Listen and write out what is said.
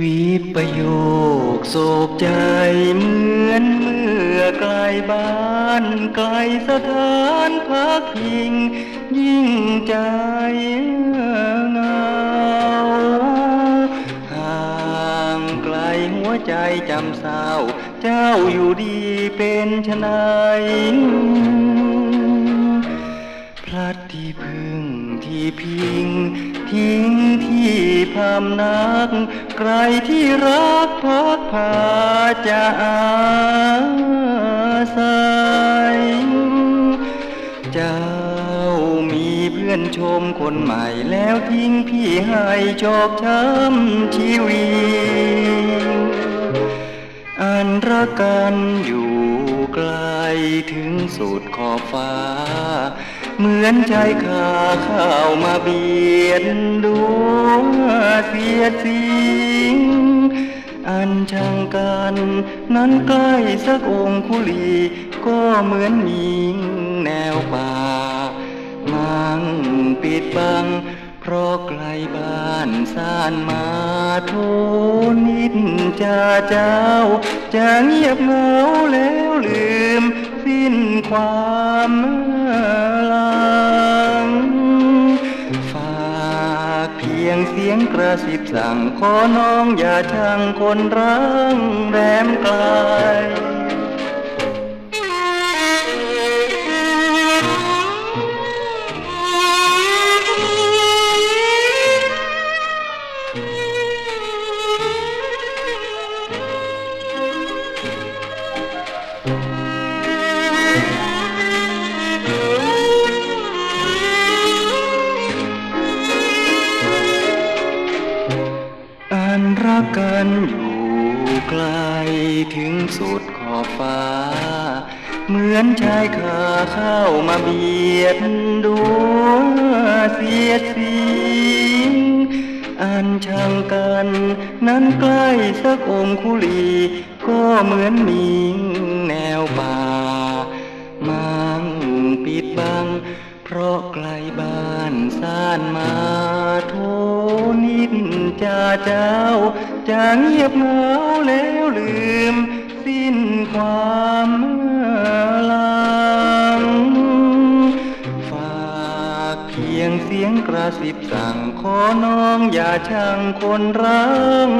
วิปโยกโศกใจเหมือนเมื่อไกลบ้านไกลสถานพักพิง ยิ่งใจเหงาห่างไกลหัวใจจำเศร้า เจ้าอยู่ดีเป็นชนายพลัดที่พึ่งที่พิง ทิ้งที่พำนัก ใครที่รักพักพาจะอาศัยเจ้ามีเพื่อนชมคนใหม่แล้วทิ้งพี่ให้ชอกช้ำชีวิตอันรักกันอยู่ไกลถึงสุดขอบฟ้า เหมือนใจขาเข้ามาเบียดดวงเสียสิงอันช่างกันนั้นใกล้สักองคุลีก็เหมือนหญิงแนวป่ามังปิดบัง เพราะไกลบ้านซ่านมาโทนิดจะเจ้าจะเงียบเหงาแล้วลืม สิ้นความหลังฝากเพียงเสียงกระซิบสั่งขอน้องอย่าช่างคนรังแรมไกล กกันอยู่ไกลถึงสุดขอบฟ้า เหมือนชายคาเข้ามาเบียดดวงเสียดสิงอันช่างกัน นั้นใกล้สักองคุลี ก็เหมือนมิงแนวป่ามังปิดบัง เพราะไกลบ้านซ่านมาทนิด จะเจ้าจะเงียบเหงาแล้วลืม สิ้นความหลังฝากเพียงเสียงกระซิบสั่งขอน้องอย่าช่างคนรัง